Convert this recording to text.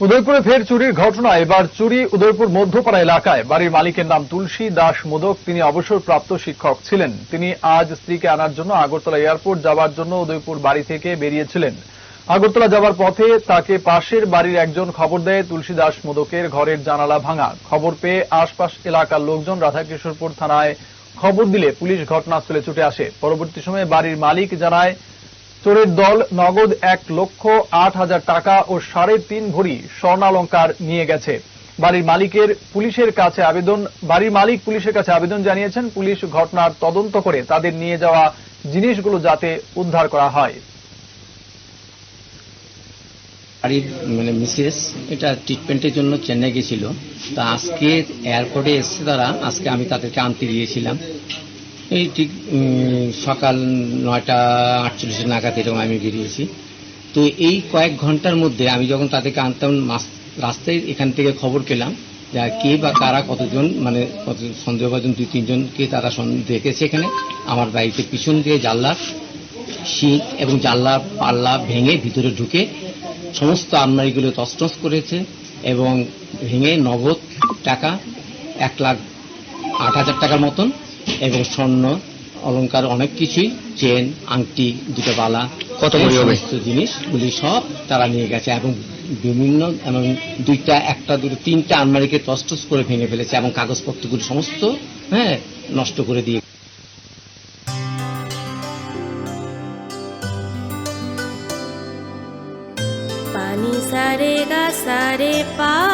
উদয়পুরে ফের চুরির ঘটনা। এবার চুরি উদয়পুর মধ্যপাড়া এলাকায়। বাড়ির মালিকের নাম তুলসী দাস মোদক। তিনি অবসরপ্রাপ্ত শিক্ষক ছিলেন। তিনি আজ স্ত্রীকে আনার জন্য আগরতলা এয়ারপোর্ট যাওয়ার জন্য উদয়পুর বাড়ি থেকে বেরিয়েছিলেন। আগরতলা যাওয়ার পথে তাকে পাশের বাড়ির একজন খবর দেয়। তুলসী দাস মোদকের ঘরের জানালা ভাঙা। খবর পেয়ে আশপাশ এলাকার লোকজন রাধাকিশোরপুর থানায় খবর দিলে পুলিশ ঘটনাস্থলে ছুটে আসে। পরবর্তী সময়ে বাড়ির মালিক জানায় চোরের দল নগদ এক লক্ষ আট হাজার টাকা ও সাড়ে তিন ভরি স্বর্ণালঙ্কার নিয়ে গেছে। বাড়ির মালিকের পুলিশের কাছে আবেদন, বাড়ির মালিক পুলিশের কাছে আবেদন জানিয়েছেন, পুলিশ ঘটনার তদন্ত করে তাদের নিয়ে যাওয়া জিনিসগুলো যাতে উদ্ধার করা হয়। বাড়ির মানে মিসেস, এটা ট্রিটমেন্টের জন্য চেন্নাই গেছিল। তা আজকে এয়ারপোর্টে এসছে তারা, আজকে আমি তাদেরকে আনতে দিয়েছিলাম এই ঠিক সকাল নয়টা আটচল্লিশ নাগাদ এরকম আমি বেরিয়েছি। তো এই কয়েক ঘণ্টার মধ্যে আমি যখন তাদেরকে আনতাম রাস্তায় এখান থেকে খবর পেলাম যে কে বা কারা কতজন মানে কত সন্দেহভাজন দুই তিনজনকে তারা দেখেছে এখানে। আমার বাড়িতে পিছন দিয়ে জানলা, শিক এবং জানলা পাল্লা ভেঙে ভিতরে ঢুকে সমস্ত আলমারিগুলো তছনছ করেছে এবং ভেঙে নগদ টাকা এক লাখ আট হাজার টাকার মতন এবং স্বর্ণ অলঙ্কার অনেক কিছুই চেন আংটি দুটো বালা কত সমস্ত জিনিসগুলি সব তারা নিয়ে গেছে এবং বিভিন্ন এবং দুইটা একটা দুটো তিনটা আলমারিকে তসটস করে ভেঙে ফেলেছে এবং কাগজপত্রগুলি সমস্ত হ্যাঁ নষ্ট করে দিয়ে পানি সারে গা সারে পা।